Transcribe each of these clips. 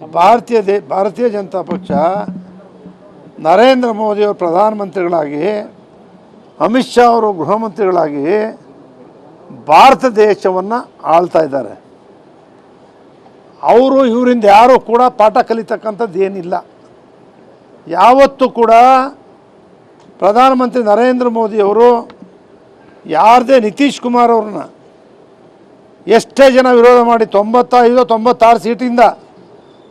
ಭಾರತೀಯ ದೇ, ಭಾರತೀಯ ಜನತಾ ಪಕ್ಷ ನರೇಂದ್ರ ಮೋದಿಯವರು ಪ್ರಧಾನಮಂತ್ರಿಗಳಾಗಿ, ಅಮಿತ್ ಶಾ ಅವರು ಗೃಹಮಂತ್ರಿಗಳಾಗಿ ಭಾರತ ದೇಶವನ್ನು ಆಳ್ತಾ ಇದ್ದಾರೆ. ಅವರು ಇವರಿಂದ ಯಾರೂ ಕೂಡ ಪಾಠ ಕಲಿತಕ್ಕಂಥದ್ದು ಏನಿಲ್ಲ. ಯಾವತ್ತೂ ಕೂಡ ಪ್ರಧಾನಮಂತ್ರಿ ನರೇಂದ್ರ ಮೋದಿಯವರು ಯಾರದೇ ನಿತೀಶ್ ಕುಮಾರ್ ಅವ್ರನ್ನ ಎಷ್ಟೇ ಜನ ವಿರೋಧ ಮಾಡಿ ತೊಂಬತ್ತೈದು ತೊಂಬತ್ತಾರು ಸೀಟಿಂದ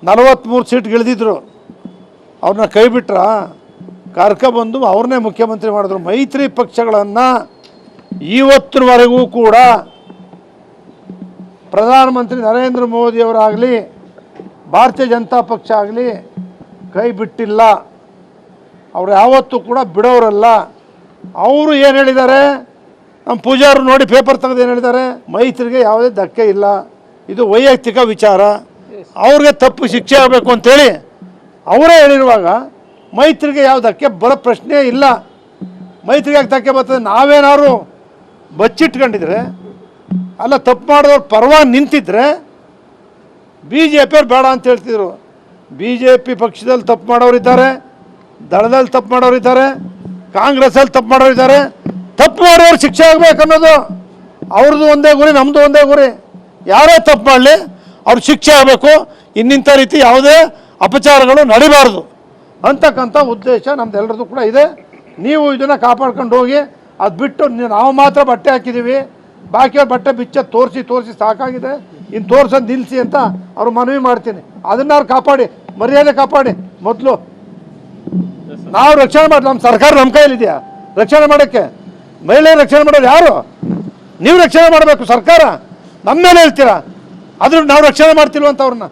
ನಲವತ್ತ್ಮೂರು ಸೀಟ್ ಗೆಳೆದಿದ್ರು ಅವ್ರನ್ನ ಕೈ ಬಿಟ್ರ ಕರ್ಕೊಬಂದು ಅವ್ರನ್ನೇ ಮುಖ್ಯಮಂತ್ರಿ ಮಾಡಿದ್ರು. ಮೈತ್ರಿ ಪಕ್ಷಗಳನ್ನು ಇವತ್ತಿನವರೆಗೂ ಕೂಡ ಪ್ರಧಾನಮಂತ್ರಿ ನರೇಂದ್ರ ಮೋದಿಯವರಾಗಲಿ, ಭಾರತೀಯ ಜನತಾ ಪಕ್ಷ ಆಗಲಿ ಕೈ ಬಿಟ್ಟಿಲ್ಲ. ಅವ್ರು ಯಾವತ್ತೂ ಕೂಡ ಬಿಡೋರಲ್ಲ. ಅವರು ಏನು ಹೇಳಿದ್ದಾರೆ? ನಮ್ಮ ಪೂಜಾರು ನೋಡಿ ಪೇಪರ್ ತೆಗೆದು ಏನು ಹೇಳಿದ್ದಾರೆ? ಮೈತ್ರಿಗೆ ಯಾವುದೇ ಧಕ್ಕೆ ಇಲ್ಲ. ಇದು ವೈಯಕ್ತಿಕ ವಿಚಾರ. ಅವ್ರಿಗೆ ತಪ್ಪು ಶಿಕ್ಷೆ ಆಗಬೇಕು ಅಂತೇಳಿ ಅವರೇ ಹೇಳಿರುವಾಗ ಮೈತ್ರಿಗೆ ಯಾವ ಧಕ್ಕೆ ಬರೋ ಪ್ರಶ್ನೆ ಇಲ್ಲ. ಮೈತ್ರಿಗೆ ಯಾಕೆ ಧಕ್ಕೆ ಬರ್ತದೆ? ನಾವೇನಾದ್ರು ಬಚ್ಚಿಟ್ಕೊಂಡಿದ್ರೆ, ಅಲ್ಲ ತಪ್ಪು ಮಾಡಿದವ್ರು ಪರವಾಗಿ ನಿಂತಿದ್ರೆ ಬಿ ಜೆ ಪಿಯವ್ರು ಬೇಡ ಅಂತ ಹೇಳ್ತಿದ್ರು. ಬಿ ಜೆ ಪಿ ಪಕ್ಷದಲ್ಲಿ ತಪ್ಪು ಮಾಡೋರಿದ್ದಾರೆ ದಳದಲ್ಲಿ ತಪ್ಪು ಮಾಡೋರಿದ್ದಾರೆ ಕಾಂಗ್ರೆಸ್ಸಲ್ಲಿ ತಪ್ಪು ಮಾಡೋರಿದ್ದಾರೆ ತಪ್ಪು ಮಾಡೋರು ಶಿಕ್ಷೆ ಆಗ್ಬೇಕು ಅನ್ನೋದು ಅವ್ರದ್ದು ಒಂದೇ ಗುರಿ ನಮ್ಮದು ಒಂದೇ ಗುರಿ. ಯಾರೇ ತಪ್ಪು ಮಾಡಲಿ ಅವ್ರು ಶಿಕ್ಷೆ ಆಗಬೇಕು, ಇನ್ನಿಂಥ ರೀತಿ ಯಾವುದೇ ಅಪಚಾರಗಳು ನಡಿಬಾರ್ದು. ಅಂತಕ್ಕಂಥ ಉದ್ದೇಶ ನಮ್ದೆಲ್ಲರದ್ದು ಕೂಡ ಇದೆ. ನೀವು ಇದನ್ನು ಕಾಪಾಡ್ಕೊಂಡು ಹೋಗಿ, ಅದು ಬಿಟ್ಟು ನೀವು- ಮಾತ್ರ ಬಟ್ಟೆ ಹಾಕಿದ್ದೀವಿ ಬಾಕಿಯವ್ರ ಬಟ್ಟೆ ಬಿಚ್ಚ ತೋರಿಸಿ ತೋರಿಸಿ ಸಾಕಾಗಿದೆ. ಇನ್ನು ತೋರ್ಸೋದು ನಿಲ್ಲಿಸಿ ಅಂತ ಅವ್ರು ಮನವಿ ಮಾಡ್ತೀನಿ. ಅದನ್ನಾರು ಕಾಪಾಡಿ, ಮರ್ಯಾದೆ ಕಾಪಾಡಿ. ಮೊದಲು ನಾವು ರಕ್ಷಣೆ ಮಾಡಿ ನಮ್ಮ ಸರ್ಕಾರ ನಮ್ಮ ಕೈಯಲ್ಲಿದೆಯಾ ರಕ್ಷಣೆ ಮಾಡೋಕ್ಕೆ? ಮಹಿಳೆಯರು ರಕ್ಷಣೆ ಮಾಡೋರು ಯಾರು? ನೀವು ರಕ್ಷಣೆ ಮಾಡಬೇಕು ಸರ್ಕಾರ? ನಮ್ಮ ಮೇಲೆ ಹೇಳ್ತೀರಾ? ಆದ್ರೂ ನಾವು ರಕ್ಷಣೆ ಮಾಡ್ತಿಲ್ವಂತ ಅವ್ರನ್ನ.